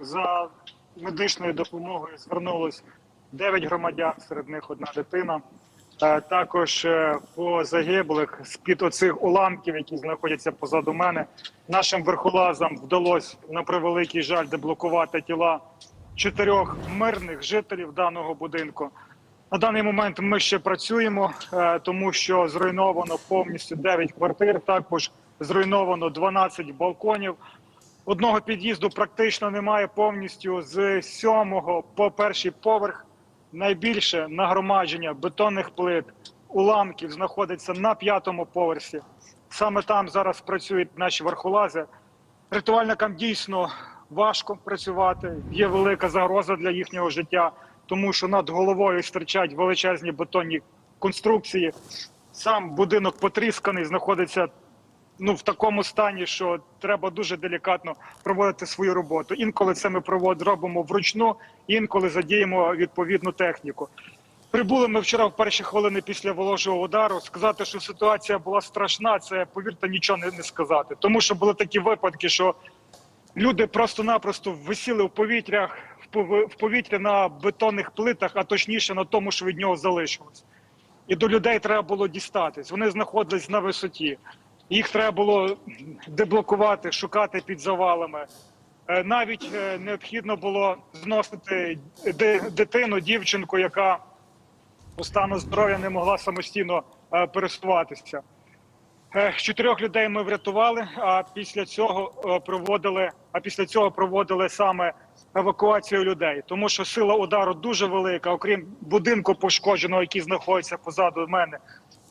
за медичною допомогою звернулось 9 громадян, серед них одна дитина. Е, Також е, по загиблих з-під оцих уламків, які знаходяться позаду мене, нашим верхолазам вдалося на превеликий жаль деблокувати тіла чотирьох мирних жителів даного будинку. На даний момент ми ще працюємо, е, тому що зруйновано повністю 9 квартир. Також зруйновано 12 балконів. Одного під'їзду практично немає повністю з сьомого по перший поверх. Найбільше нагромадження бетонних плит, уламків знаходиться на п'ятому поверсі. Саме там зараз працюють наші верхолази. Рятувальникам дійсно важко працювати. Є велика загроза для їхнього життя, тому що над головою стирчать величезні бетонні конструкції. Сам будинок потрісканий, знаходиться ну в такому стані, що треба дуже делікатно проводити свою роботу. Інколи це ми провод робимо вручну, інколи задіємо відповідну техніку. Прибули ми вчора в перші хвилини після ворожого удару. Сказати, що ситуація була страшна, це повірте, нічого не, не сказати. Тому що були такі випадки, що люди просто-напросто висіли в повітрях в пов- в повітрі на бетонних плитах, а точніше на тому, що від нього залишилось. І до людей треба було дістатись. Вони знаходились на висоті. Їх треба було деблокувати, шукати під завалами. Е, Навіть е, необхідно було зносити дитину, дівчинку, яка по стану здоров'я не могла самостійно е, пересуватися. Чотирьох людей ми врятували. А після цього проводили. А після цього проводили саме евакуацію людей, тому що сила удару дуже велика. Окрім будинку пошкодженого, який знаходиться позаду мене,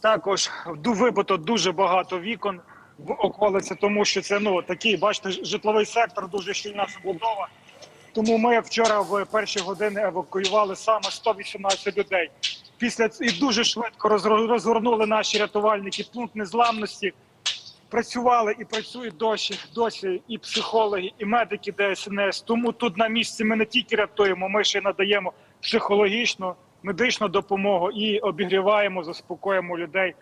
також вибито дуже багато вікон в околиці, тому що це ну такий, бачите, житловий сектор, дуже щільна забудова. Тому ми вчора в перші години евакуювали саме 118 людей. Після і дуже швидко розгор- розгорнули наші рятувальники пункт незламності. Працювали і працюють досі, досі і психологи, і медики ДСНС. Тому тут на місці ми не тільки рятуємо, ми ще й надаємо психологічну, медичну допомогу і обігріваємо, заспокоїмо людей